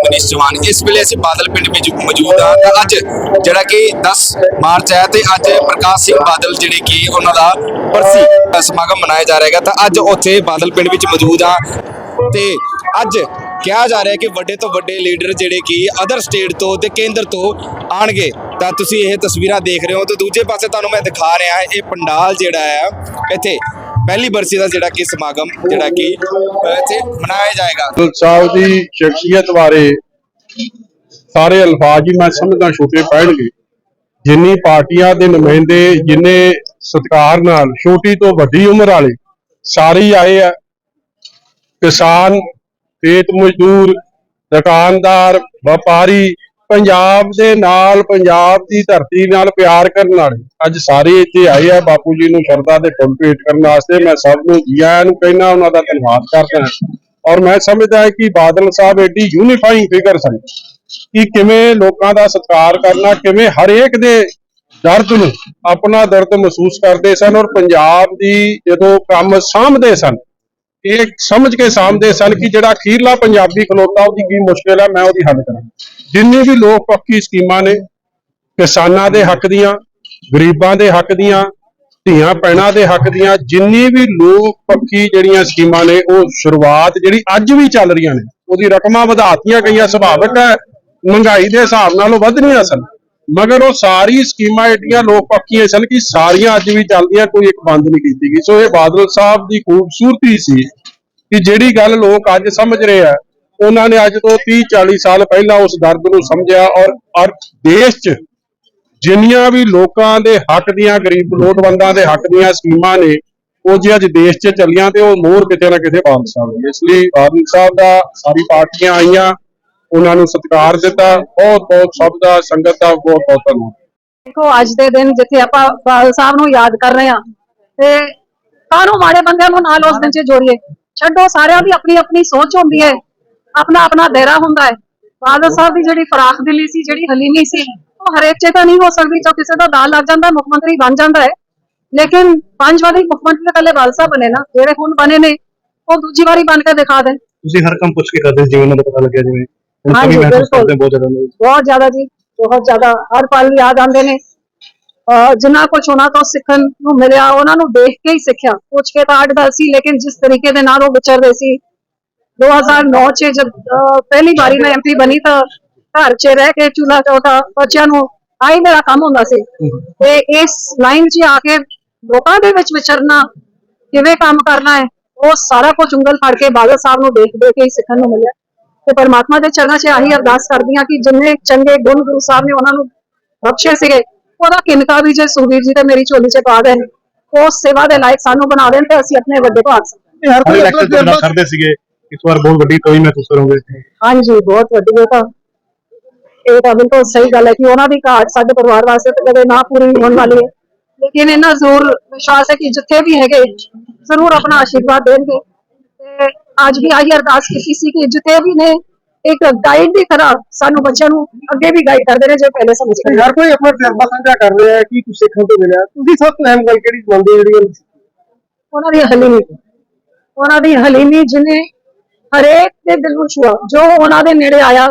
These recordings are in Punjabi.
ਮਨੀਸ਼ ਚੌਹਾਨ ਇਸ ਵੇਲੇ ਅਸੀਂ ਬਾਦਲ ਪਿੰਡ ਵਿੱਚ ਮੌਜੂਦ ਹਾਂ ਤਾਂ ਅੱਜ ਜਿਹੜਾ ਕਿ 10 ਮਾਰਚ ਹੈ ਤੇ ਅੱਜ ਪ੍ਰਕਾਸ਼ ਸਿੰਘ ਬਾਦਲ ਜਿਹੜੇ ਕਿ ਉਹਨਾਂ ਦਾ ਬਰਸੀ ਸਮਾਗਮ ਮਨਾਇਆ ਜਾ ਰਿਹਾ ਹੈਗਾ ਤਾਂ ਅੱਜ ਉੱਥੇ ਬਾਦਲ ਪਿੰਡ ਵਿੱਚ ਮੌਜੂਦ ਹਾਂ ਤੇ ਅੱਜ ਕਿਹਾ ਜਾ ਰਿਹਾ ਕਿ ਵੱਡੇ ਤੋਂ ਵੱਡੇ ਲੀਡਰ ਜਿਹੜੇ ਕਿ ਅਦਰ ਸਟੇਟ ਤੋਂ ਤੇ ਕੇਂਦਰ ਤੋਂ ਆਣਗੇ ਤਾਂ ਤੁਸੀਂ ਇਹ ਤਸਵੀਰਾਂ ਦੇਖ ਰਹੇ ਹੋ ਤੇ ਦੂਜੇ ਪਾਸੇ ਤੁਹਾਨੂੰ ਮੈਂ ਦਿਖਾ ਰਿਹਾ ਇਹ ਪੰਡਾਲ ਜਿਹੜਾ ਹੈ ਇੱਥੇ ਪਹਿਲੀ ਬਰਸੀ ਦਾ ਜਿਹੜਾ ਕਿ ਸਮਾਗਮ, ਜਿਹੜਾ ਕਿ ਇੱਥੇ ਮਨਾਇਆ ਜਾਏਗਾ। ਬਾਦਲ ਸਾਹਿਬ ਦੀ ਸ਼ਖਸੀਅਤ ਬਾਰੇ ਸਾਰੇ ਅਲਫਾਜ਼ ਹੀ ਮੈਂ ਸਮਝਦਾ ਛੋਟੇ ਪੈਣਗੇ। ਜਿੰਨੀ ਪਾਰਟੀਆਂ ਦੇ ਨੁਮਾਇੰਦੇ, ਜਿੰਨੇ ਸਤਿਕਾਰ ਨਾਲ, ਛੋਟੀ ਤੋਂ ਵੱਡੀ ਉਮਰ ਵਾਲੇ, ਸਾਰੇ ਆਏ ਆ। ਕਿਸਾਨ, ਖੇਤ ਮਜ਼ਦੂਰ, ਦੁਕਾਨਦਾਰ, ਵਪਾਰੀ ਪੰਜਾਬ ਦੇ ਨਾਲ, ਪੰਜਾਬ ਦੀ ਧਰਤੀ ਨਾਲ ਪਿਆਰ ਕਰਨ ਵਾਲੇ। ਅੱਜ ਸਾਰੇ ਇੱਥੇ ਆਏ ਆ, ਬਾਪੂ ਜੀ ਨੂੰ ਸ਼ਰਧਾ ਦੇ ਫੁੱਲ ਭੇਟ ਕਰਨ ਵਾਸਤੇ। ਮੈਂ ਸਭ ਨੂੰ ਜੀ ਆਇਆਂ ਨੂੰ ਕਹਿਣਾ ਉਹਨਾਂ ਦਾ ਧੰਨਵਾਦ ਕਰਦਾ ਔਰ ਮੈਂ ਸਮਝਦਾ ਹਾਂ ਕਿ ਬਾਦਲ ਸਾਹਿਬ ਏਡੀ ਯੂਨੀਫਾਈਂਗ ਫਿਗਰ ਸਨ ਕਿ ਕਿਵੇਂ ਲੋਕਾਂ ਦਾ ਸਤਿਕਾਰ ਕਰਨਾ, ਕਿਵੇਂ ਹਰੇਕ ਦੇ ਦਰਦ ਨੂੰ ਆਪਣਾ ਦਰਦ ਮਹਿਸੂਸ ਕਰਦੇ ਸਨ। ਔਰ ਪੰਜਾਬ ਦੀ ਜਦੋਂ ਕੰਮ ਸਾਂਭਦੇ ਸਨ ਇਹ ਸਮਝ ਕੇ ਸਾਹਮਣੇ ਸਨ ਕਿ ਜਿਹੜਾ ਅਖੀਰਲਾ ਪੰਜਾਬੀ ਖਲੋਤਾ ਉਹਦੀ ਕੀ ਮੁਸ਼ਕਿਲ ਹੈ, ਮੈਂ ਉਹਦੀ ਹੱਲ ਕਰਾਂ। ਜਿੰਨੀ ਵੀ ਲੋਕ ਪੱਕੀ ਸਕੀਮਾਂ ਨੇ, ਕਿਸਾਨਾਂ ਦੇ ਹੱਕ ਦੀਆਂ, ਗਰੀਬਾਂ ਦੇ ਹੱਕ ਦੀਆਂ, ਧੀਆਂ ਪੈਣਾ ਦੇ ਹੱਕ ਦੀਆਂ, ਜਿੰਨੀ ਵੀ ਲੋਕ ਪੱਖੀ ਜਿਹੜੀਆਂ ਸਕੀਮਾਂ ਨੇ, ਉਹ ਸ਼ੁਰੂਆਤ ਜਿਹੜੀ ਅੱਜ ਵੀ ਚੱਲ ਰਹੀਆਂ ਨੇ, ਉਹਦੀ ਰਕਮਾਂ ਵਧਾਤੀਆਂ ਗਈਆਂ, ਸੁਭਾਵਿਕ ਹੈ, ਮਹਿੰਗਾਈ ਦੇ ਹਿਸਾਬ ਨਾਲ ਉਹ ਵੱਧ ਰਹੀਆਂ ਸਨ। ਮਗਰ ਉਹ ਸਾਰੀ ਸਕੀਮਾਂ ਏਡੀਆਂ ਲੋਕ ਪੱਕੀਆਂ ਸਨ ਕਿ ਸਾਰੀਆਂ ਅੱਜ ਵੀ ਚੱਲਦੀਆਂ, ਕੋਈ ਇੱਕ ਬੰਦ ਨਹੀਂ ਕੀਤੀ ਗਈ। ਸੋ ਇਹ ਬਾਦਲ ਸਾਹਿਬ ਦੀ ਖੂਬਸੂਰਤੀ ਸੀ ਕਿ ਜਿਹੜੀ ਗੱਲ ਲੋਕ ਅੱਜ ਸਮਝ ਰਹੇ ਆ, ਉਹਨਾਂ ਨੇ ਅੱਜ ਤੋਂ 30 40 ਸਾਲ ਪਹਿਲਾਂ ਉਸ ਦਰਦ ਨੂੰ ਸਮਝਿਆ ਔਰ ਔਰ ਦੇਸ਼ 'ਚ ਜਿੰਨੀਆਂ ਵੀ ਲੋਕਾਂ ਦੇ ਹੱਕ ਦੀਆਂ, ਗਰੀਬ ਲੋਟਵੰਦਾਂ ਦੇ ਹੱਕ ਦੀਆਂ ਸਕੀਮਾਂ ਨੇ, ਉਹ ਜੇ ਅੱਜ ਦੇਸ਼ 'ਚ ਚੱਲੀਆਂ ਤੇ ਉਹ ਮੋਹਰ ਕਿਤੇ ਨਾ ਕਿਤੇ ਬਾਦਲ ਸਾਹਿਬ ਦੀ ਇਸ ਲਈ ਬਾਦਲ ਸਾਹਿਬ ਦਾ ਸਾਰੀ ਪਾਰਟੀਆਂ ਆਈਆਂ ਉਹਨਾਂ ਨੂੰ ਸਤਿਕਾਰ ਦਿੱਤਾ। ਬਹੁਤ ਬਹੁਤ ਸਭ ਦਾ ਸੰਗਤ ਦਾ ਬਹੁਤ ਬਹੁਤ ਧੰਨਵਾਦ। ਦੇਖੋ ਅੱਜ ਦੇ ਦਿਨ ਜਿੱਥੇ ਆਪਾਂ ਬਾਦਲ ਸਾਹਿਬ ਨੂੰ ਯਾਦ ਕਰ ਰਹੇ ਹਾਂ ਤੇ ਕਾਹਨੂੰ ਮਾੜੇ ਬੰਦਿਆਂ ਨੂੰ ਨਾਲ ਉਸ ਦਿਨ 'ਚ ਜੋੜੀਏ? ਛੱਡੋ ਸਾਰਿਆਂ ਦੀ ਆਪਣੀ ਆਪਣੀ ਸੋਚ ਹੁੰਦੀ ਹੈ। ਆਪਣਾ ਆਪਣਾ ਦਾਇਰਾ ਹੁੰਦਾ ਹੈ। ਬਾਦਲ ਸਾਹਿਬ ਦੀ ਜਿਹੜੀ ਫਰਾਖ ਦਿਲੀ ਸੀ ਜਿਹੜੀ ਹਲੀਮੀ ਸੀ ਉਹ ਹਰੇਕ 'ਚ ਤਾਂ ਨਹੀਂ ਹੋ ਸਕਦੀ ਜੋ ਕਿਸੇ ਦਾ ਦਾਲ ਲੱਗ ਜਾਂਦਾ ਮੁੱਖ ਮੰਤਰੀ ਬਣ ਜਾਂਦਾ ਹੈ। ਲੇਕਿਨ ਪੰਜ ਵਾਰੀ ਮੁੱਖ ਮੰਤਰੀ ਤਾਂ ਇਕੱਲੇ ਬਾਦਲ ਸਾਹਿਬ ਬਣੇ ਨਾ ਜਿਹੜੇ ਹੁਣ ਬਣੇ ਨੇ ਉਹ ਦੂਜੀ ਵਾਰੀ ਬਣ ਕੇ ਦਿਖਾ ਦੇਣ ਤੁਸੀਂ ਹਰ ਕੰਮ ਪੁੱਛ ਕੇ ਕਰਦੇ ਜਿਵੇਂ ਉਹਨਾਂ ਦਾ ਪਤਾ ਲੱਗਿਆ ਜਿਵੇਂ ਹਾਂਜੀ, ਬਿਲਕੁਲ। ਬਹੁਤ ਜ਼ਿਆਦਾ ਲੋਕ। ਬਹੁਤ ਜ਼ਿਆਦਾ ਜੀ ਬਹੁਤ ਜ਼ਿਆਦਾ। ਹਰ ਪਲ ਯਾਦ ਆਉਂਦੇ ਨੇ। ਜਿੰਨਾ ਕੁਝ ਉਹਨਾਂ ਤੋਂ ਸਿੱਖਣ ਨੂੰ ਮਿਲਿਆ ਉਹਨਾਂ ਨੂੰ ਦੇਖ ਕੇ ਹੀ ਸਿੱਖਿਆ। ਪੁੱਛ ਕੇ ਤਾਂ ਅੱਡ ਗੱਲ ਸੀ ਲੇਕਿਨ ਜਿਸ ਤਰੀਕੇ ਦੇ ਨਾਲ ਉਹ ਵਿਚਰਦੇ ਸੀ। 2009 ਚ ਜਦ ਪਹਿਲੀ ਵਾਰੀ ਮੈਂ ਐਮਪੀ ਬਣੀ ਤਾਂ ਘਰ 'ਚ ਰਹਿ ਕੇ ਚੂਲਾ ਚੌਥਾ ਬੱਚਿਆਂ ਨੂੰ ਆਹੀ ਮੇਰਾ ਕੰਮ ਹੁੰਦਾ ਸੀ। ਤੇ ਇਸ ਲਾਈਨ 'ਚ ਆ ਕੇ ਲੋਕਾਂ ਦੇ ਵਿੱਚ ਵਿਚਰਨਾ ਕਿਵੇਂ ਕੰਮ ਕਰਨਾ ਹੈ ਉਹ ਸਾਰਾ ਕੁਝ ਉਂਗਲ ਫੜ ਕੇ ਬਾਦਲ ਸਾਹਿਬ ਨੂੰ ਦੇਖ ਦੇਖ ਕੇ ਹੀ ਸਿੱਖਣ ਨੂੰ ਮਿਲਿਆ। ਤੇ ਪਰਮਾਤਮਾ ਦੇ ਚਰਨਾਂ 'ਚ ਆਹੀ ਅਰਦਾਸ ਕਰਦੀ ਹਾਂ ਕਿ ਜਿੰਨੇ ਚੰਗੇ ਗੁਣ ਗੁਰੂ ਸਾਹਿਬ ਨੇ ਉਹਨਾਂ ਨੂੰ ਬਖਸ਼ੇ ਸੀਗੇ ਉਹਦਾ ਕਿਨਕਾ ਵੀ ਜੇ ਸੁਖਬੀਰ ਜੀ ਤੇ ਮੇਰੀ ਝੋਲੀ 'ਚ ਪਾ ਦੇਣ ਉਸ ਸੇਵਾ ਦੇ ਲਾਇਕ ਸਾਨੂੰ ਬਣਾ ਦੇਣ ਤੇ ਅਸੀਂ ਆਪਣੇ ਵੱਡੇ ਭਾਗ ਸਕਦੇ ਹਰ ਇਲੈਕਸ਼ਨ ਤੋਂ ਬਿਨਾਂ ਕਰਦੇ ਸੀਗੇ ਇਸ ਵਾਰ ਬਹੁਤ ਵੱਡੀ ਕਮੀ ਮਹਿਸੂਸ ਕਰੋਗੇ। ਹਾਂਜੀ ਬਹੁਤ ਵੱਡੀ ਇਹ ਤਾਂ ਇਹ ਤਾਂ ਬਿਲਕੁਲ ਸਹੀ ਗੱਲ ਹੈ ਕਿ ਉਹਨਾਂ ਦੀ ਘਾਟ ਸਾਡੇ ਪਰਿਵਾਰ ਵਾਸਤੇ ਤਾਂ ਕਦੇ ਨਾ ਪੂਰੀ ਹੋਣ ਵਾਲੀ ਹੈ। ਲੇਕਿਨ ਇਹਨਾਂ ਜ਼ਰੂਰ ਵਿਸ਼ਵਾਸ ਹੈ ਕਿ ਜਿੱਥੇ ਵੀ ਹੈਗੇ ਜ਼ਰੂਰ ਆਪਣਾ ਆਸ਼ੀਰਵਾਦ ਦੇਣਗੇ। ਅੱਜ ਵੀ ਆਹੀ ਅਰਦਾਸ ਕੀਤੀ ਸੀ ਕਿ ਜਿੱਥੇ ਵੀ ਨੇ ਇੱਕ ਗਾਈਡ ਦੀ ਤਰ੍ਹਾਂ ਸਾਨੂੰ ਬੱਚਿਆਂ ਨੂੰ ਅੱਗੇ ਵੀ ਗਾਈਡ ਕਰਦੇ ਨੇ ਜੋ ਪਹਿਲੇ ਸਮਝ ਗਏ ਹਰ ਕੋਈ ਆਪਣਾ ਤਜਰਬਾ ਸਾਂਝਾ ਕਰ ਰਿਹਾ ਹੈ ਕਿ ਕੁਝ ਸਿੱਖਣ ਤੋਂ ਮਿਲਿਆ? ਤੁਸੀਂ ਸਭ ਤੋਂ ਅਹਿਮ ਗੱਲ ਕਿਹੜੀ ਮੰਨਦੇ ਜਿਹੜੀ ਉਹਨਾਂ ਦੀ ਹਲੀਮੀ। ਉਹਨਾਂ ਦੀ ਹਲੀਮੀ ਜਿਹਨੇ ਹਰੇਕ ਦੇ ਦਿਲ ਨੂੰ ਛੂਆ। ਜੋ ਉਹਨਾਂ ਦੇ ਨੇੜੇ ਆਇਆ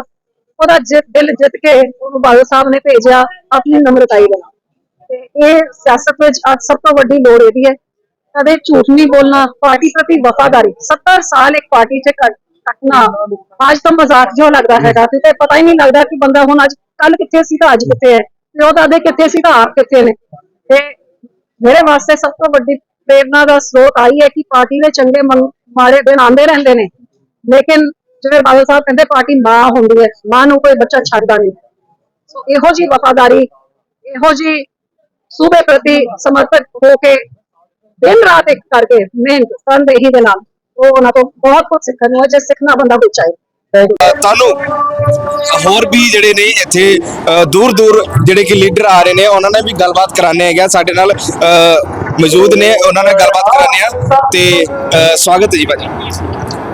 ਉਹਦਾ ਜਿੱਤ ਦਿਲ ਜਿੱਤ ਕੇ ਉਹਨੂੰ ਬਾਦਲ ਸਾਹਿਬ ਨੇ ਭੇਜਿਆ ਆਪਣੀ ਨਮਰਤਾਈ ਨਾਲ। ਤੇ ਇਹ ਸਿਆਸਤ ਵਿੱਚ ਅੱਜ ਸਭ ਤੋਂ ਵੱਡੀ ਲੋੜ ਇਹਦੀ ਹੈ ਕਦੇ ਝੂਠ ਨਹੀਂ ਬੋਲਣਾ, ਪਾਰਟੀ ਪ੍ਰਤੀ ਵਫਾਦਾਰੀ। 70 ਸਾਲ ਇੱਕ ਪਾਰਟੀ 'ਚ ਕੱਟਣਾ ਅੱਜ ਤਾਂ ਮਜ਼ਾਕ ਜਿਹਾ ਲੱਗਦਾ ਹੈਗਾ ਤੇ ਪਤਾ ਹੀ ਨਹੀਂ ਲੱਗਦਾ ਕਿ ਬੰਦਾ ਹੁਣ ਅੱਜ ਕੱਲ ਕਿੱਥੇ ਸੀ ਤਾਂ ਅੱਜ ਕਿੱਥੇ ਹੈ। ਪਿਓ ਦਾਦੇ ਕਿੱਥੇ ਸੀ ਤਾਂ ਆਪ ਕਿੱਥੇ ਨੇ। ਤੇ ਮੇਰੇ ਵਾਸਤੇ ਸਭ ਤੋਂ ਵੱਡੀ ਪ੍ਰੇਰਨਾ ਦਾ ਸਰੋਤ ਆਈ ਹੈ ਕਿ ਪਾਰਟੀ ਦੇ ਚੰਗੇ ਮੰ- ਮਾੜੇ ਦਿਨ ਆਉਂਦੇ ਰਹਿੰਦੇ ਨੇ। ਲੇਕਿਨ ਜਿਵੇਂ ਬਾਦਲ ਸਾਹਿਬ ਕਹਿੰਦੇ ਪਾਰਟੀ ਮਾਂ ਹੁੰਦੀ ਹੈ ਮਾਂ ਨੂੰ ਕੋਈ ਬੱਚਾ ਛੱਡਦਾ ਨਹੀਂ। ਸੋ ਇਹੋ ਜੀ ਵਫਾਦਾਰੀ, ਇਹੋ ਜੀ ਸੂਬੇ ਪ੍ਰਤੀ ਸਮਰਪਿਤ ਹੋ ਕੇ ਦਿਨ ਰਾਤ ਇੱਕ ਕਰਕੇ ਮਿਹਨਤ ਤਨਦੇਹੀ ਦੇ ਨਾਲ। ਉਹ ਉਹਨਾਂ ਤੋਂ ਬਹੁਤ ਕੁਝ ਸਿੱਖਣ ਨੂੰ ਹੈ, ਜੇ ਸਿੱਖਣਾ ਬੰਦਾ ਕੋਈ ਚਾਹੇ। ਤੁਹਾਨੂੰ ਹੋਰ ਵੀ ਜਿਹੜੇ ਨੇ ਇੱਥੇ ਦੂਰ ਦੂਰ ਜਿਹੜੇ ਕਿ ਲੀਡਰ ਆ ਰਹੇ ਨੇ, ਉਹਨਾਂ ਨਾਲ ਵੀ ਗੱਲਬਾਤ ਕਰਾਣੇ ਹੈਗਾ ਸਾਡੇ ਨਾਲ ਮੌਜੂਦ ਨੇ, ਉਹਨਾਂ ਨਾਲ ਗੱਲਬਾਤ ਕਰਾਣੇ ਆ। ਤੇ ਸਵਾਗਤ ਹੈ ਜੀ ਭਾਜੀ।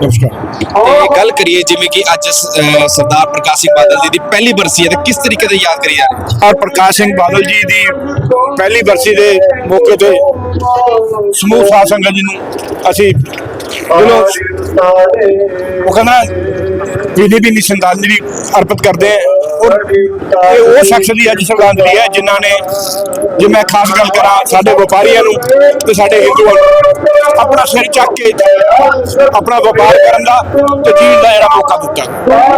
ਨਮਸਕਾਰ ਤੇ ਗੱਲ ਕਰੀਏ ਜਿਵੇਂ ਕਿ ਅੱਜ ਸਰਦਾਰ ਪ੍ਰਕਾਸ਼ ਸਿੰਘ ਬਾਦਲ ਜੀ ਦੀ ਪਹਿਲੀ ਬਰਸੀ ਹੈ ਤੇ ਕਿਸ ਤਰੀਕੇ ਦੇ ਯਾਦ ਕਰੀ ਜਾ ਰਹੇ ਹੋ? ਔਰ ਪ੍ਰਕਾਸ਼ ਸਿੰਘ ਬਾਦਲ ਜੀ ਦੀ ਪਹਿਲੀ ਬਰਸੀ ਦੇ ਮੌਕੇ ਤੇ ਸਮੂਹ ਸਾਧ ਸੰਗਤ ਜੀ ਨੂੰ ਅਸੀਂ ਦਿਲੋਂ ਉਹ ਕਹਿੰਦਾ ਬੀਜੇਪੀ ਦੀ ਸ਼ਰਧਾਂਜਲੀ ਅਰਪਿਤ ਕਰਦੇ ਹਾਂ। ਇਹ ਉਹ ਸ਼ਖਸ ਦੀ ਅੱਜ ਸ਼ਰਧਾਂਜਲੀ ਹੈ ਜਿਨ੍ਹਾਂ ਨੇ ਜੇ ਮੈਂ ਖਾਸ ਗੱਲ ਕਰਾਂ ਸਾਡੇ ਵਪਾਰੀਆਂ ਨੂੰ ਤੇ ਸਾਡੇ ਹਿੰਦੂਆਂ ਨੂੰ, ਆਪਣਾ ਸਿਰ ਚੱਕ ਕੇ ਆਪਣਾ ਵਪਾਰ ਕਰਨ ਦਾ ਤੇ ਜੀਣ ਦਾ ਜਿਹੜਾ ਮੌਕਾ ਦਿੱਤਾ।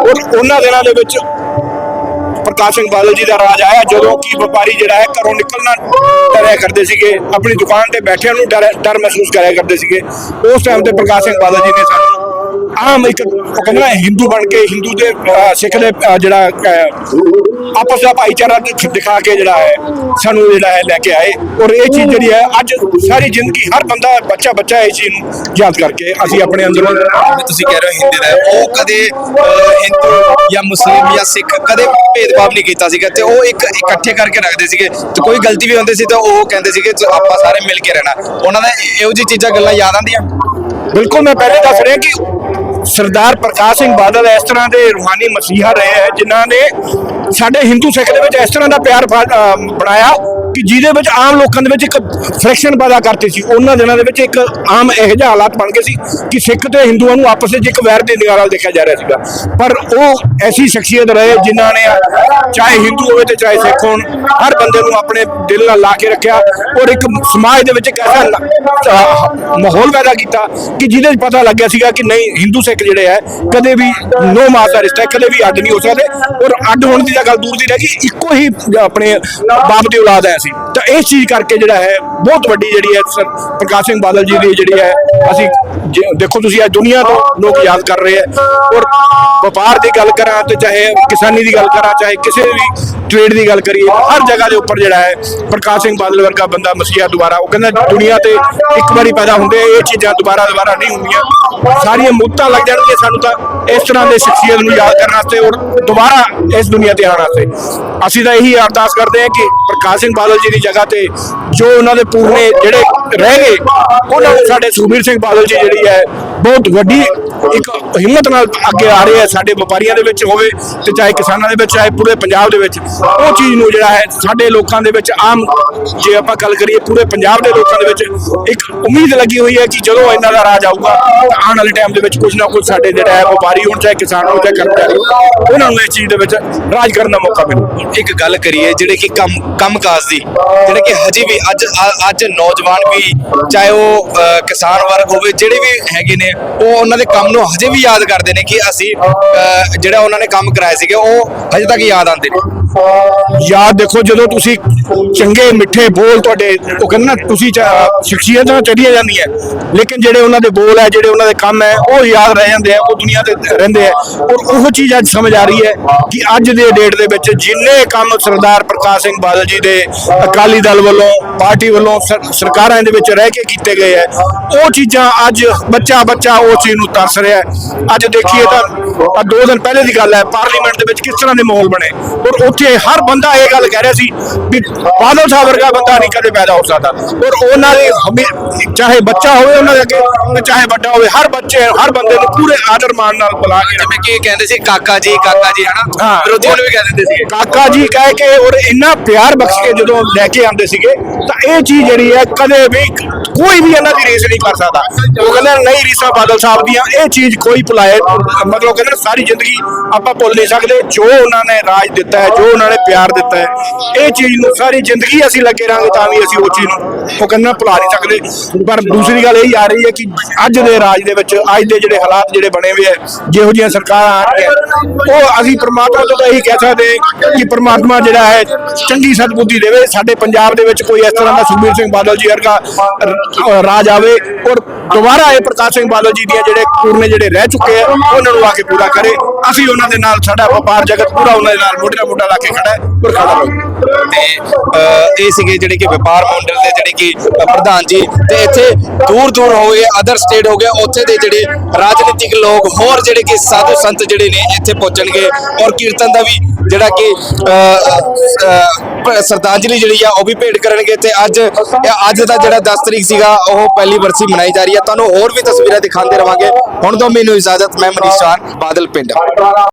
ਔਰ ਉਹਨਾਂ ਦਿਨਾਂ ਦੇ ਵਿੱਚ ਪ੍ਰਕਾਸ਼ ਸਿੰਘ ਬਾਦਲ ਜੀ ਦਾ ਰਾਜ ਆਇਆ, ਜਦੋਂ ਕਿ ਵਪਾਰੀ ਜਿਹੜਾ ਹੈ ਘਰੋਂ ਨਿਕਲਣਾ ਡਰਿਆ ਕਰਦੇ ਸੀਗੇ, ਆਪਣੀ ਦੁਕਾਨ ਤੇ ਬੈਠਿਆਂ ਨੂੰ ਡਰ ਡਰ ਮਹਿਸੂਸ ਕਰਿਆ ਕਰਦੇ ਸੀਗੇ। ਉਸ ਟਾਈਮ ਤੇ ਪ੍ਰਕਾਸ਼ ਸਿੰਘ ਬਾਦਲ ਜੀ ਨੇ ਸਾਨੂੰ ਆਮ ਇੱਕ ਉਹ ਕਹਿੰਦੇ ਹਿੰਦੂ ਬਣ ਕੇ ਹਿੰਦੂ ਦੇ ਸਿੱਖ ਦੇ ਜਿਹੜਾ ਆਪਸ ਦਾ ਭਾਈਚਾਰਾ ਦਿਖ- ਕੇ ਜਿਹੜਾ ਹੈ ਸਾਨੂੰ ਜਿਹੜਾ ਹੈ ਲੈ ਕੇ ਆਏ। ਔਰ ਇਹ ਚੀਜ਼ ਜਿਹੜੀ ਹੈ ਅੱਜ ਸਾਰੀ ਜ਼ਿੰਦਗੀ ਹਰ ਬੰਦਾ ਬੱਚਾ ਬੱਚਾ ਇਹ ਚੀਜ਼ ਨੂੰ ਯਾਦ ਕਰਕੇ ਅਸੀਂ ਆਪਣੇ ਅੰਦਰੋਂ ਤੁਸੀਂ ਕਹਿ ਰਹੇ ਹੋ ਹਿੰਦੀ ਦਾ ਉਹ ਕਦੇ ਹਿੰਦੂ ਜਾਂ ਮੁਸਲਿਮ ਜਾਂ ਸਿੱਖ ਕਦੇ ਭੇਦਭਾਵ ਨਹੀਂ ਕੀਤਾ ਸੀਗਾ ਤੇ ਉਹ ਇੱਕ ਇਕੱਠੇ ਕਰਕੇ ਰੱਖਦੇ ਸੀਗੇ। ਤੇ ਕੋਈ ਗਲਤੀ ਵੀ ਹੁੰਦੀ ਸੀ ਤਾਂ ਉਹ ਕਹਿੰਦੇ ਸੀਗੇ ਆਪਾਂ ਸਾਰੇ ਮਿਲ ਕੇ ਰਹਿਣਾ। ਉਹਨਾਂ ਦਾ ਇਹੋ ਜਿਹੀ ਚੀਜ਼ਾਂ ਗੱਲਾਂ ਯਾਦ ਆਉਂਦੀਆਂ? ਬਿਲਕੁਲ ਮੈਂ ਪਹਿਲੇ ਦੱਸ ਰਿਹਾ ਕਿ ਸਰਦਾਰ ਪ੍ਰਕਾਸ਼ ਸਿੰਘ ਬਾਦਲ ਇਸ ਤਰ੍ਹਾਂ ਦੇ ਰੂਹਾਨੀ ਮਸੀਹਾ ਰਹੇ ਹੈ, ਜਿਨ੍ਹਾਂ ਨੇ ਸਾਡੇ ਹਿੰਦੂ ਸਿੱਖ ਦੇ ਵਿੱਚ ਇਸ ਤਰ੍ਹਾਂ ਦਾ ਪਿਆਰ ਬਣਾਇਆ। ਕਿ ਜਿਹਦੇ ਵਿੱਚ ਆਮ ਲੋਕਾਂ ਦੇ ਵਿੱਚ ਇੱਕ ਫ੍ਰਿਕਸ਼ਨ ਪੈਦਾ ਕਰਤੀ ਸੀ, ਉਹਨਾਂ ਦਿਨਾਂ ਦੇ ਵਿੱਚ ਇੱਕ ਆਮ ਇਹੋ ਜਿਹਾ ਹਾਲਾਤ ਬਣ ਗਏ ਸੀ ਕਿ ਸਿੱਖ ਤੇ ਹਿੰਦੂਆਂ ਨੂੰ ਆਪਸ ਵਿੱਚ ਇੱਕ ਵੈਰ ਦੇ ਨਿਗਾਹ ਨਾਲ ਦੇਖਿਆ ਜਾ ਰਿਹਾ ਸੀਗਾ। ਪਰ ਉਹ ਐਸੀ ਸ਼ਖਸੀਅਤ ਰਹੇ ਜਿਨ੍ਹਾਂ ਨੇ ਚਾਹੇ ਹਿੰਦੂ ਹੋਵੇ ਤੇ ਚਾਹੇ ਸਿੱਖ ਹੋਣ, ਹਰ ਬੰਦੇ ਨੂੰ ਆਪਣੇ ਦਿਲ ਨਾਲ ਲਾ ਕੇ ਰੱਖਿਆ ਔਰ ਇੱਕ ਸਮਾਜ ਦੇ ਵਿੱਚ ਇੱਕ ਐਸਾ ਮਾਹੌਲ ਪੈਦਾ ਕੀਤਾ ਕਿ ਜਿਹਦੇ ਵਿੱਚ ਪਤਾ ਲੱਗਿਆ ਸੀਗਾ ਕਿ ਨਹੀਂ, ਹਿੰਦੂ ਸਿੱਖ ਜਿਹੜੇ ਹੈ, ਕਦੇ ਵੀ ਨੋ ਮਾਸ ਦਾ ਰਿਸ਼ਤਾ ਕਦੇ ਵੀ ਅੱਡ ਨਹੀਂ ਹੋ ਸਕਦੇ ਔਰ ਅੱਡ ਹੋਣ ਦੀ ਤਾਂ ਗੱਲ ਦੂਰ ਦੀ ਰਹਿ ਗਈ। ਇੱਕੋ ਹੀ ਆਪਣੇ ਬਾਪ ਦੀ ਔਲਾਦ ਹੈ ਸੀ। ਤਾਂ ਇਸ ਚੀਜ਼ ਕਰਕੇ ਜਿਹੜਾ ਹੈ, ਬਹੁਤ ਵੱਡੀ ਜਿਹੜੀ ਹੈ, ਸਰ, ਪ੍ਰਕਾਸ਼ ਸਿੰਘ ਬਾਦਲ ਜੀ ਦੀ ਜਿਹੜੀ ਹੈ, ਅਸੀਂ ਦੇਖੋ ਤੁਸੀਂ ਅੱਜ ਦੁਨੀਆ ਤੋਂ ਲੋਕ ਯਾਦ ਕਰ ਰਹੇ ਹੈ। ਔਰ ਵਪਾਰ ਦੀ ਗੱਲ ਕਰਾਂ ਤੇ ਚਾਹੇ ਕਿਸਾਨੀ ਦੀ ਗੱਲ ਕਰਾਂ, ਚਾਹੇ ਕਿਸੇ ਵੀ ਟ੍ਰੇਡ ਦੀ ਗੱਲ ਕਰੀਏ ਹਰ ਜਗ੍ਹਾ ਦੇ ਉੱਪਰ ਜਿਹੜਾ ਹੈ, ਪ੍ਰਕਾਸ਼ ਸਿੰਘ ਬਾਦਲ ਵਰਗਾ ਬੰਦਾ ਮਸੀਹਾ ਦੁਬਾਰਾ, ਉਹ ਕਹਿੰਦਾ ਦੁਨੀਆ ਤੇ ਇੱਕ ਵਾਰੀ ਪੈਦਾ ਹੁੰਦੇ, ਇਹ ਚੀਜ਼ਾਂ ਦੁਬਾਰਾ ਦੁਬਾਰਾ ਨਹੀਂ ਹੁੰਦੀਆਂ। ਸਾਰੀਆਂ ਮੁੱਤਾਂ ਲੱਗ ਜਾਣਗੀਆਂ, ਸਾਨੂੰ ਤਾਂ ਇਸ ਤਰ੍ਹਾਂ ਦੇ ਸ਼ਖਸੀਅਤ ਨੂੰ ਯਾਦ ਕਰਨ ਵਾਸਤੇ ਔਰ ਦੁਬਾਰਾ ਇਸ ਦੁਨੀਆ ਤੇ ਆਉਣ ਵਾਸਤੇ। ਅਸੀਂ ਤਾਂ ਇਹੀ ਅਰਦਾਸ ਕਰਦੇ ਹਾਂ ਕਿ ਪ੍ਰਕਾਸ਼ ਸਿੰਘ ਬਾਦਲ ਜੀ ਦੀ ਜਗ੍ਹਾ ਤੇ ਜੋ ਉਹਨਾਂ ਦੇ ਪੂਰਨੇ ਜਿਹੜੇ ਰਹਿ ਗਏ, ਉਹਨਾਂ ਨੂੰ ਸਾਡੇ ਸੁਖਬੀਰ ਸਿੰਘ ਬਾਦਲ ਜੀ ਜਿਹੜੀ ਹੈ ਬਹੁਤ ਵੱਡੀ ਇੱਕ ਹਿੰਮਤ ਨਾਲ ਅੱਗੇ ਆ ਰਹੇ ਹੈ ਸਾਡੇ ਵਪਾਰੀਆਂ ਦੇ ਵਿੱਚ ਹੋਵੇ ਤੇ ਚਾਹੇ ਕਿਸਾਨਾਂ ਦੇ ਵਿੱਚ ਚਾਹੇ ਪੂਰੇ ਪੰਜਾਬ ਦੇ ਵਿੱਚ। ਉਹ ਚੀਜ਼ ਨੂੰ ਜਿਹੜਾ ਹੈ ਸਾਡੇ ਲੋਕਾਂ ਦੇ ਵਿੱਚ ਆਮ ਜੇ ਆਪਾਂ ਗੱਲ ਕਰੀਏ ਪੂਰੇ ਪੰਜਾਬ ਦੇ ਲੋਕਾਂ ਦੇ ਵਿੱਚ ਇੱਕ ਉਮੀਦ ਲੱਗੀ ਹੋਈ ਹੈ ਕਿ ਜਦੋਂ ਇਹਨਾਂ ਦਾ ਰਾਜ ਆਊਗਾ ਤਾਂ ਆਉਣ ਵਾਲੇ ਟਾਈਮ ਦੇ ਵਿੱਚ ਕੁਝ ਨਾ ਕੁਝ ਸਾਡੇ ਜਿਹੜਾ ਹੈ ਵਪਾਰੀ ਹੋਣ ਚਾਹੇ ਕਿਸਾਨ ਹੋਣ ਚਾਹੇ ਕਰਮਚਾਰੀ ਹੋਣ, ਉਹਨਾਂ ਨੂੰ ਇਸ ਚੀਜ਼ ਦੇ ਵਿੱਚ ਰਾਜ ਕਰਨ ਦਾ ਮੌਕਾ ਮਿਲੂ। ਇੱਕ ਗੱਲ ਕਰੀਏ ਜਿਹੜੇ ਕਿ ਕੰਮ ਕੰਮਕਾਜ ਦੀ ਜਿਹੜੇ ਕਿ ਹਜੇ ਵੀ ਅੱਜ ਅੱਜ ਨੌਜਵਾਨ ਵੀ ਚਾਹੇ ਉਹ ਕਿਸਾਨ ਵਰਗ ਹੋਵੇ ਜਿਹੜੇ ਵੀ ਹੈਗੇ ਨੇ ਉਹ ਉਹਨਾਂ ਦੇ ਕੰਮ ਨੂੰ ਹਜੇ ਵੀ ਯਾਦ ਕਰਦੇ ਨੇ ਕਿ ਅਸੀਂ ਅ, ਜਿਹੜਾ ਉਹਨਾਂ ਨੇ ਕੰਮ ਕਰਾਏ ਸੀਗੇ ਉਹ ਹਜੇ ਤੱਕ ਯਾਦ ਆਉਂਦੇ ਨੇ। ਯਾਦ ਦੇਖੋ ਜਦੋਂ ਤੁਸੀਂ ਚੰਗੇ, ਮਿੱਠੇ ਬੋਲ ਤੁਹਾਡੇ ਉਹ ਕਹਿੰਦੇ ਨਾ, ਤੁਸੀਂ ਚ- ਸ਼ਖਸੀਅਤਾਂ ਚੜੀਆਂ ਜਾਂਦੀਆਂ। ਲੇਕਿਨ ਜਿਹੜੇ ਉਹਨਾਂ ਦੇ ਬੋਲ ਹੈ, ਜਿਹੜੇ ਉਹਨਾਂ ਦੇ ਕੰਮ ਹੈ, ਉਹ ਯਾਦ ਰਹਿ ਜਾਂਦੇ ਆ ਉਹ ਦੁਨੀਆ ਤੇ ਰਹਿੰਦੇ ਆ ਔਰ ਉਹ ਚੀਜ਼ ਅੱਜ ਸਮਝ ਆ ਰਹੀ ਹੈ ਕਿ ਅੱਜ ਦੇ ਡੇਟ ਦੇ ਵਿੱਚ ਜਿੰਨੇ ਕੰਮ ਸਰਦਾਰ ਪ੍ਰਕਾਸ਼ ਸਿੰਘ ਬਾਦਲ ਜੀ ਦੇ, ਅਕਾਲੀ ਦਲ ਵੱਲੋਂ, ਪਾਰਟੀ ਵੱਲੋਂ ਸਰ- ਸਰਕਾਰਾਂ ਦੇ ਵਿੱਚ ਰਹਿ ਕੇ ਕੀਤੇ ਗਏ ਹੈ, ਉਹ ਚੀਜ਼ਾਂ ਅੱਜ ਬੱਚਾ ਬੱਚਾ ਉਹ ਚੀਜ਼ ਨੂੰ ਤਰਸ ਰਿਹਾ ਅੱਜ ਦੇਖੀਏ ਤਾਂ ਦੋ ਦਿਨ ਪਹਿਲੇ ਦੀ ਗੱਲ ਹੈ, ਪਾਰਲੀਮੈਂਟ ਦੇ ਵਿੱਚ ਕਿਸ ਤਰ੍ਹਾਂ ਦੇ ਮਾਹੌਲ ਬਣੇ? ਔਰ ਉੱਥੇ ਹਰ ਬੰਦਾ ਇਹ ਗੱਲ ਕਹਿ ਰਿਹਾ ਸੀ ਵੀ ਬਾਦਲ ਸਾਹਿਬ ਵਰਗਾ ਬੰਦਾ ਨਹੀਂ ਕਦੇ ਪੈਦਾ ਹੋ ਸਕਦਾ। ਔਰ ਉਹਨਾਂ ਦੇ ਚਾਹੇ ਬੱਚਾ ਹੋਵੇ ਉਹਨਾਂ ਦੇ ਅੱਗੇ ਚਾਹੇ ਵੱਡਾ ਹੋਵੇ ਹਰ ਬੱਚੇ ਹਰ ਬੰਦੇ ਨੂੰ ਪੂਰੇ ਆਦਰ ਮਾਣ ਨਾਲ ਬੁਲਾ ਕੇ ਜਿਵੇਂ ਕਿ ਕਹਿੰਦੇ ਸੀ ਕਾਕਾ ਜੀ ਕਾਕਾ ਜੀ ਹਨਾ। ਵਿਰੋਧੀਆਂ ਨੂੰ ਵੀ ਕਹਿ ਦਿੰਦੇ ਸੀਗੇ। ਕਾਕਾ ਜੀ ਕਹਿ ਕੇ ਔਰ ਇੰਨਾ ਪਿਆਰ ਬਖਸ਼ ਕੇ ਜਦੋਂ ਲੈ ਕੇ ਆਉਂਦੇ ਸੀਗੇ ਤਾਂ ਇਹ ਚੀਜ਼ ਜਿਹੜੀ ਹੈ ਕਦੇ ਵੀ ਕੋਈ ਵੀ ਇਹਨਾਂ ਦੀ ਰੀਸ ਨਹੀਂ ਕਰ ਸਕਦਾ। ਉਹ ਕਹਿੰਦੇ ਨਹੀਂ ਰੀਸਾਂ ਬਾਦਲ ਸਾਹਿਬ ਦੀਆਂ ਇਹ ਚੀਜ਼ ਕੋਈ ਭੁਲਾਏ ਮਤਲਬ ਕਹਿੰਦੇ ਸਾਰੀ ਜ਼ਿੰਦਗੀ ਆਪਾਂ ਭੁੱਲ ਨਹੀਂ ਸਕਦੇ ਜੋ ਉਹਨਾਂ ਨੇ ਰਾਜ ਦਿੱਤਾ ਹੈ ਜੋ ਉਹਨਾਂ ਨੇ ਪਿਆਰ ਦਿੱਤਾ ਹੈ। ਇਹ ਚੀਜ਼ ਨੂੰ ਸਾਰੀ ਜ਼ਿੰਦਗੀ ਅਸੀਂ ਲੱਗੇ ਰਾਂਗੇ ਤਾਂ ਵੀ ਅਸੀਂ ਉਹ ਚੀਜ਼ ਨੂੰ ਉਹ ਭੁਲਾ ਨਹੀਂ ਸਕਦੇ। ਪਰ ਦੂਸਰੀ ਗੱਲ ਇਹ ਆ ਰਹੀ ਹੈ ਕਿ ਅੱਜ ਦੇ ਰਾਜ ਦੇ ਵਿੱਚ, ਅੱਜ ਦੇ ਜਿਹੜੇ ਹਾਲਾਤ ਜਿਹੜੇ ਬਣੇ ਹੋਏ ਹੈ, ਜਿਹੋ ਜਿਹੀਆਂ ਸਰਕਾਰਾਂ ਆ ਉਹ ਅਸੀਂ ਪ੍ਰਮਾਤਮਾ ਤੋਂ ਤਾਂ ਇਹੀ ਕਹਿ ਸਕਦੇ ਕਿ ਪ੍ਰਮਾਤਮਾ ਜਿਹੜਾ ਹੈ, ਚੰਗੀ ਸਤਬੁੱਧੀ ਦੇਵੇ। ਸਾਡੇ ਪੰਜਾਬ ਦੇ ਵਿੱਚ ਕੋਈ ਇਸ ਤਰ੍ਹਾਂ ਦਾ ਸੁਖਬੀਰ ਸਿੰਘ ਬਾਦਲ ਜੀ ਵਰਗਾ ਰਾਜ ਆਵੇ ਔਰ ਦੁਬਾਰਾ ਇਹ ਪ੍ਰਕਾਸ਼ ਸਿੰਘ ਬਾਦਲ ਜੀ ਦੀਆਂ ਜਿਹੜੇ ਪੂਰਨੇ ਜਿਹੜੇ ਰਹਿ ਚੁੱਕੇ ਆ ਉਹਨਾਂ ਨੂੰ ਆ ਕੇ ਪੂਰਾ ਕਰੇ। ਅਸੀਂ ਉਹਨਾਂ ਦੇ ਨਾਲ, ਸਾਡਾ ਵਪਾਰ ਜਗਤ ਪੂਰਾ ਉਹਨਾਂ ਦੇ ਨਾਲ ਮੋਢੇ ਨਾਲ ਮੋਢਾ ਲਾ ਕੇ ਖੜਾ ਹੈ ਔਰ ਖੜਾ ਰਹੂ। ਤੇ ਇਹ ਸੀਗੇ ਜਿਹੜੇ ਕਿ ਵਪਾਰ ਮੰਡਲ ਦੇ ਜਿਹੜੇ ਕਿ ਪ੍ਰਧਾਨ ਜੀ। ਤੇ ਇੱਥੇ ਦੂਰ ਦੂਰ ਹੋ ਗਏ ਅਦਰ ਸਟੇਟ ਹੋ ਗਏ ਉੱਥੇ ਦੇ ਜਿਹੜੇ ਰਾਜਨੀਤਿਕ ਲੋਕ ਹੋਰ ਜਿਹੜੇ ਕਿ ਸਾਧੂ ਸੰਤ ਜਿਹੜੇ ਨੇ ਇੱਥੇ ਪਹੁੰਚਣਗੇ। ਔਰ ਕੀਰਤਨ ਦਾ ਵੀ ਜਿਹੜਾ ਕਿ ਅ, ਸ਼ਰਧਾਂਜਲੀ ਜਿਹੜੀ ਆ ਉਹ ਵੀ ਭੇਟ ਕਰਨਗੇ। ਤੇ ਅੱਜ ਅੱਜ ਦਾ ਜਿਹੜਾ 10 ਤਰੀਕ ਸੀਗਾ ਉਹ ਪਹਿਲੀ ਵਰਸੀ ਮਨਾਈ ਜਾ ਰਹੀ ਹੈ ਤੁਹਾਨੂੰ ਹੋਰ ਵੀ ਤਸਵੀਰਾਂ ਦਿਖਾਉਂਦੇ ਰਵਾਂਗੇ। ਹੁਣ ਤੋਂ ਮੈਨੂੰ ਇਜਾਜ਼ਤ ਮੈਂ ਮਨੀਸ਼ ਚਾਨ ਬਾਦਲ ਪਿੰਡ।